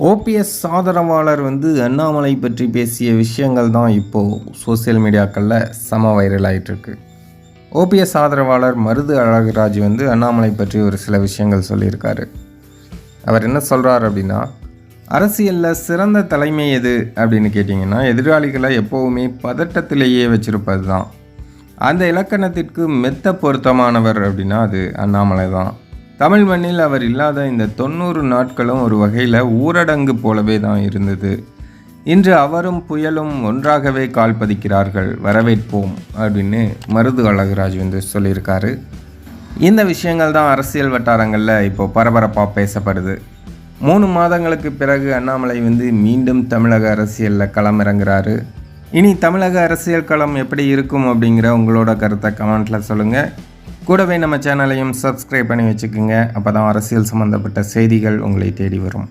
OPS ஆதரவாளர் வந்து அண்ணாமலை பற்றி பேசிய விஷயங்கள் தான் இப்போது சோஷியல் மீடியாக்களில் செம வைரல் ஆயிட்டிருக்கு. ஓபிஎஸ் ஆதரவாளர் மருது அழகுராஜ் வந்து அண்ணாமலை பற்றி ஒரு சில விஷயங்கள் சொல்லியிருக்காரு. அவர் என்ன சொல்கிறார் அப்படின்னா அரசியலில் சிறந்த தலைமை எது? அப்படின்னு கேட்டிங்கன்னா எதிராளிகளை எப்போவுமே பதட்டத்திலேயே வச்சுருப்பது தான் அந்த இலக்கணத்திற்கு மெத்த பொருத்தமானவர் அப்படின்னா அது அண்ணாமலை தான். தமிழ் மண்ணில் அவர் இல்லாத இந்த தொண்ணூறு நாட்களும் ஒரு வகையில் ஊரடங்கு போலவே தான் இருந்தது. இன்று அவரும் புயலும் ஒன்றாகவே கால் பதிக்கிறார்கள். வரவேற்போம் அப்படின்னு மருது அழகராஜ் வந்து சொல்லியிருக்காரு. இந்த விஷயங்கள் தான் அரசியல் வட்டாரங்களில் இப்போ பரபரப்பாக பேசப்படுது. மூணு மாதங்களுக்கு பிறகு அண்ணாமலை வந்து மீண்டும் தமிழக அரசியலில் களமிறங்குறாரு. இனி தமிழக அரசியல் களம் எப்படி இருக்கும் அப்படிங்கிற உங்களோட கருத்தை கமெண்ட்டில் சொல்லுங்கள் கூடவே நம்ம சேனலையும் சப்ஸ்கிரைப் பண்ணி வச்சுக்கோங்க. அப்போ தான் அரசியல் சம்மந்தப்பட்ட செய்திகள் உங்களை தேடி வரும்.